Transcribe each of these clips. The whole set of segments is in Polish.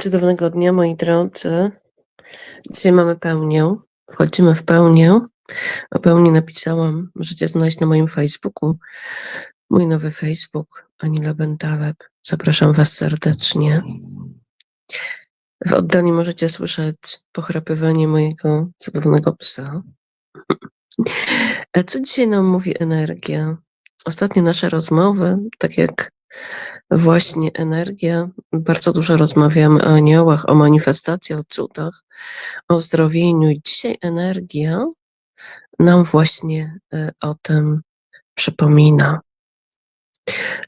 Cudownego dnia, moi drodzy. Dzisiaj mamy pełnię. Wchodzimy w pełnię. O pełni napisałam, możecie znaleźć na moim Facebooku. Mój nowy Facebook, Anila Bentaleb. Zapraszam Was serdecznie. W oddali możecie słyszeć pochrapywanie mojego cudownego psa. A co dzisiaj nam mówi energia? Ostatnie nasze rozmowy, tak jak właśnie energia, bardzo dużo rozmawiamy o aniołach, o manifestacji, o cudach, o zdrowieniu. Dzisiaj energia nam właśnie e, o tym przypomina.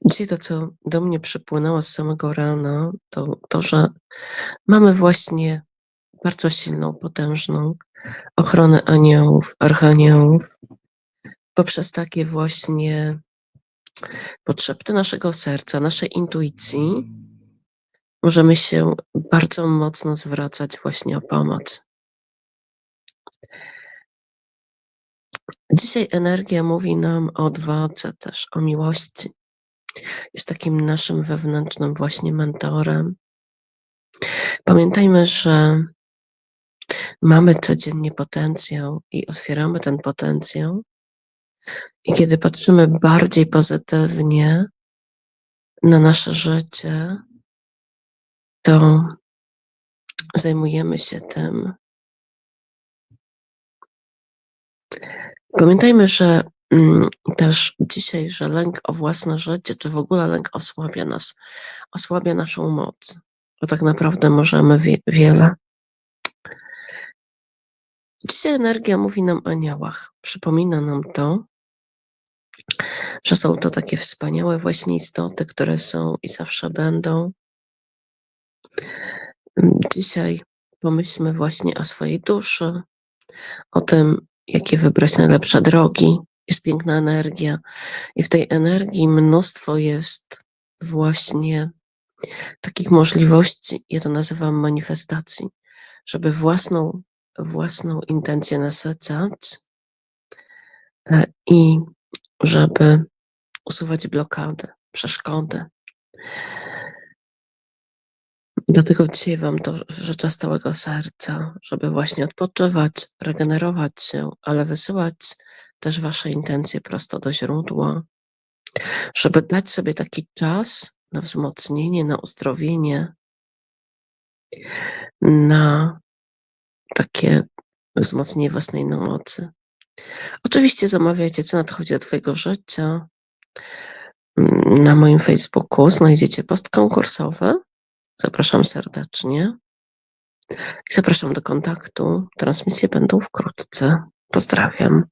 Dzisiaj to, co do mnie przypłynęło z samego rana, to to, że mamy właśnie bardzo silną, potężną ochronę aniołów, archaniołów, poprzez takie właśnie potrzeby naszego serca, naszej intuicji, możemy się bardzo mocno zwracać właśnie o pomoc. Dzisiaj energia mówi nam o odwadze, też o miłości. Jest takim naszym wewnętrznym właśnie mentorem. Pamiętajmy, że mamy codziennie potencjał i otwieramy ten potencjał. I kiedy patrzymy bardziej pozytywnie na nasze życie, to zajmujemy się tym. Pamiętajmy, że mm, też dzisiaj, że lęk o własne życie, czy w ogóle lęk osłabia nas, osłabia naszą moc, bo tak naprawdę możemy wie, wiele. Dzisiaj energia mówi nam o aniołach, przypomina nam to, że są to takie wspaniałe właśnie istoty, które są i zawsze będą. Mm, Dzisiaj pomyślmy właśnie o swojej duszy, o tym, jakie wybrać najlepsze drogi. Jest piękna energia, i w tej energii mnóstwo jest właśnie takich możliwości, ja to nazywam manifestacji, żeby własną, własną intencję nasycać e, i żeby usuwać blokady, przeszkody. Dlatego dzisiaj Wam to życzę całego serca, żeby właśnie odpoczywać, regenerować się, ale wysyłać też Wasze intencje prosto do źródła, żeby dać sobie taki czas na wzmocnienie, na uzdrowienie, na takie wzmocnienie własnej mocy. Oczywiście zamawiajcie, co nadchodzi do Twojego życia. Na moim Facebooku znajdziecie post konkursowy. Zapraszam serdecznie. Zapraszam do kontaktu. Transmisje będą wkrótce. Pozdrawiam.